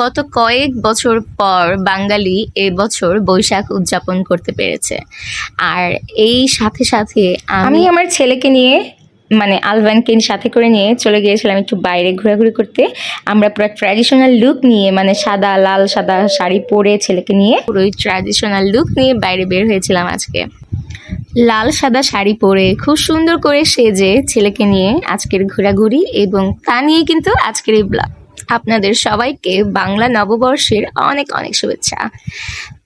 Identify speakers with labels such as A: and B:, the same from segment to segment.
A: গত কয়েক বছর পর বাঙালি এবছর বৈশাখ উদযাপন করতে পেরেছে। আর এই সাথে সাথে আমি আমার ছেলেকে নিয়ে মানে আলভানকে সাথে করে নিয়ে চলে গিয়েছিলাম একটু বাইরে ঘোরাঘুরি করতে। আমরা পুরো ট্র্যাডিশনাল লুক নিয়ে মানে সাদা লাল সাদা শাড়ি পরে ছেলেকে নিয়ে। পুরোই ট্র্যাডিশনাল লুক নিয়ে বাইরে বের হয়েছিলাম আজকে। লাল সাদা শাড়ি পরে খুব সুন্দর করে সেজে ছেলেকে নিয়ে আজকের ঘোরাঘুরি এবং তা নিয়ে কিন্তু আজকের এই ব্লগ আপনাদের সবাইকে বাংলা নববর্ষের অনেক অনেক শুভেচ্ছা।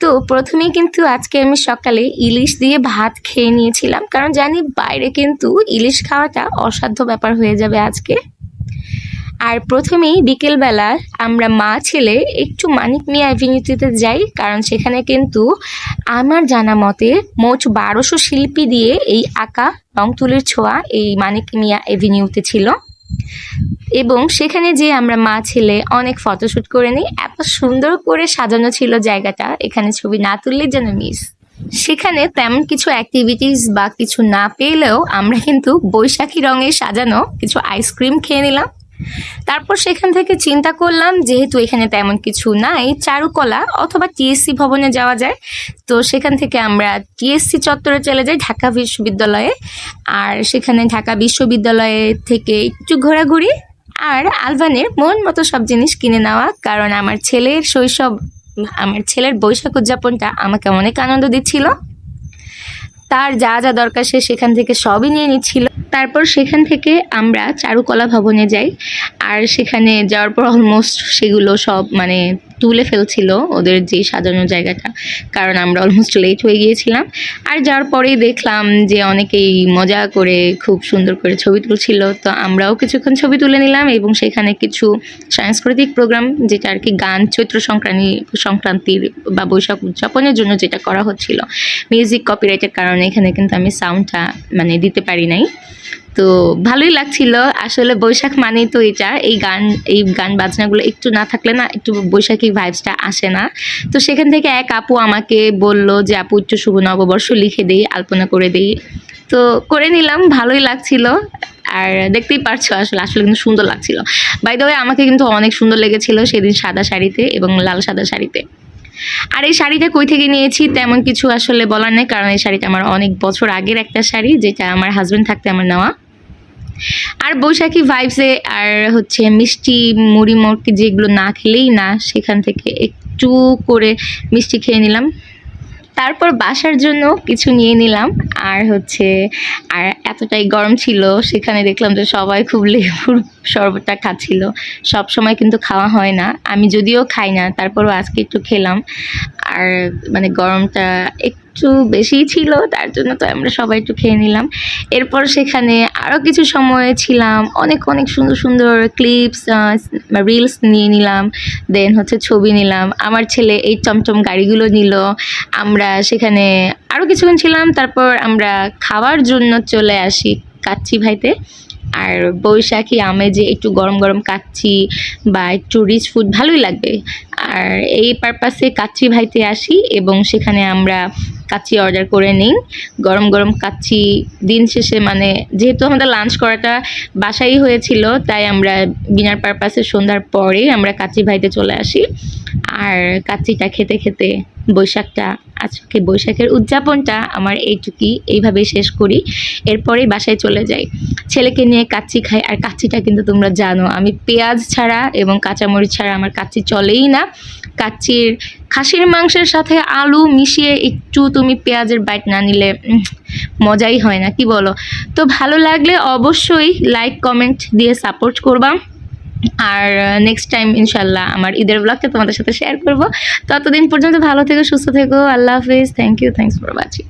A: তো প্রথমেই কিন্তু আজকে আমি সকালে ইলিশ দিয়ে ভাত খেয়ে নিয়েছিলাম, কারণ জানি বাইরে কিন্তু ইলিশ খাওয়াটা অসাধ্য ব্যাপার হয়ে যাবে আজকে। আর প্রথমেই বিকেলবেলা আমরা মা ছেলে একটু মানিক মিয়া অ্যাভিনিউটিতে যাই, কারণ সেখানে কিন্তু আমার জানা মতে মোট বারোশো শিল্পী দিয়ে এই আঁকা রং তুলির ছোঁয়া এই মানিক মিয়া অ্যাভিনিউতে ছিল। এবং সেখানে যে আমরা মা ছেলে অনেক ফটোশ্যুট করে নিই। এত সুন্দর করে সাজানো ছিল জায়গাটা। এখানে ছবি না তুললে যেন মিস সেখানে তেমন কিছু অ্যাক্টিভিটিস বা কিছু না পেলেও আমরা কিন্তু বৈশাখী রঙে সাজানো কিছু আইসক্রিম খেয়ে নিলাম। তারপর সেখান থেকে চিন্তা করলাম, যেহেতু এখানে তেমন কিছু নাই, চারুকলা অথবা টিএসসি ভবনে যাওয়া যায়। তো সেখান থেকে আমরা টিএসসি চত্বরে চলে যাই, ঢাকা বিশ্ববিদ্যালয়ে। আর সেখানে ঢাকা বিশ্ববিদ্যালয়ে থেকে একটু ঘোরাঘুরি আর আলবানের মন মতো সব জিনিস কিনে নেওয়া, কারণ আমার ছেলের শৈশব, আমার ছেলের বৈশাখ উদযাপনটা আমাকে অনেক আনন্দ দিচ্ছিল। তার যা যা দরকার সে সেখান থেকে সবই নিয়ে নিচ্ছিল। তারপর সেখান থেকে আমরা চারুকলা ভবনে যাই। আর সেখানে যাওয়ার পর অলমোস্ট সেগুলো সব মানে তুলে ফেলছিল ওদের যে সাজানো জায়গাটা, কারণ আমরা অলমোস্ট লেট হয়ে গিয়েছিলাম। আর যাওয়ার পরেই দেখলাম যে অনেকেই মজা করে খুব সুন্দর করে ছবি তুলছিল। তো আমরাও কিছুক্ষণ ছবি তুলে নিলাম এবং সেখানে কিছু সাংস্কৃতিক প্রোগ্রাম যেটা আর কি গান, চৈত্র সংক্রান্তি সংক্রান্তির বা বৈশাখ উদযাপনের জন্য যেটা করা হচ্ছিল। মিউজিক কপিরাইটের কারণে এখানে কিন্তু আমি সাউন্ডটা মানে দিতে পারি নাই। তো ভালোই লাগছিল। আসলে বৈশাখ মানেই তো এটা, এই গান এই গান বাজনাগুলো একটু না থাকলে না একটু বৈশাখী ভাইবসটা আসে না। তো সেখান থেকে এক আপু আমাকে বলল যে, আপু, একটু শুভ নববর্ষ লিখে দেই, আলপনা করে দেই। তো করে নিলাম, ভালোই লাগছিল। আর দেখতেই পারছ, আসলে আসলে কিন্তু সুন্দর লাগছিল। বাই আমাকে কিন্তু অনেক সুন্দর লেগেছিল সেদিন সাদা শাড়িতে এবং লাল সাদা শাড়িতে। আর এই শাড়িটা কই থেকে নিয়েছি তেমন কিছু আসলে বলার নেই, কারণ এই শাড়িটা আমার অনেক বছর আগের একটা শাড়ি, যেটা আমার হাজব্যান্ড থাকতে আমার নেওয়া। আর বৈশাখী ভাইবসে আর হচ্ছে মিষ্টি, মুড়ি মুড়কি যেগুলো না খেলেই না, সেখান থেকে একটু করে মিষ্টি খেয়ে নিলাম। তারপর বাসার জন্য কিছু নিয়ে নিলাম। আর হচ্ছে, আর এতটাই গরম ছিল, সেখানে দেখলাম যে সবাই খুব লেবুর শরবতটা খাচ্ছিল। সব সময় কিন্তু খাওয়া হয় না। আমি যদিও খাই না, তারপরও আজকে একটু খেলাম। আর মানে গরমটা একটু বেশিই ছিল, তার জন্য তো আমরা সবাই একটু খেয়ে নিলাম। এরপর সেখানে আরও কিছু সময় ছিলাম, অনেক অনেক সুন্দর সুন্দর ক্লিপস রিলস নিয়ে নিলাম দেন হচ্ছে ছবি নিলাম। আমার ছেলে এই চমচম গাড়িগুলো নিল। আমরা সেখানে আরও কিছুক্ষণ ছিলাম, তারপর আমরা খাওয়ার জন্য চলে আসি কাচ্চি ভাইতে। আর বৈশাখী আমেজে একটু গরম গরম কাচ্ছি বা একটু রিচ ফুড ভালোই লাগবে। আর এই পারপাসে কাচ্চি ভাইতে আসি এবং সেখানে আমরা কাচ্চি অর্ডার করে নিই। গরম গরম কাচ্চি দিন শেষে মানে যেহেতু আমাদের লাঞ্চ করাটা বাসাই হয়েছিল, তাই আমরা ডিনার পারপাসে সন্ধ্যার পরে আমরা কাচ্চি ভাইতে চলে আসি। আর কাচ্চিটা খেতে খেতে বৈশাখটা, আজকে বৈশাখের উদযাপনটা আমার এইটুকুই এইভাবেই শেষ করি। এরপরেই বাসায় চলে যাই। ছেলেকে নিয়ে কাচ্চি খাই, আর কাচ্চিটা কিন্তু তোমরা জানো, আমি পেঁয়াজ ছাড়া এবং কাঁচামরিচ ছাড়া আমার কাচ্চি চলেই না। কাচ্চির খাসির মাংসের সাথে আলু মিশিয়ে একটু তুমি পেঁয়াজের বাইট না নিলে মজাই হয় না, কি বলো? তো ভালো লাগলে অবশ্যই লাইক কমেন্ট দিয়ে সাপোর্ট করবা। আর নেক্সট টাইম ইনশাল্লাহ আমার ঈদের ব্লগটা তোমাদের সাথে শেয়ার করব। ততদিন পর্যন্ত ভালো থেকো, সুস্থ থেকো, আল্লাহ হাফিজ thank you thanks for watching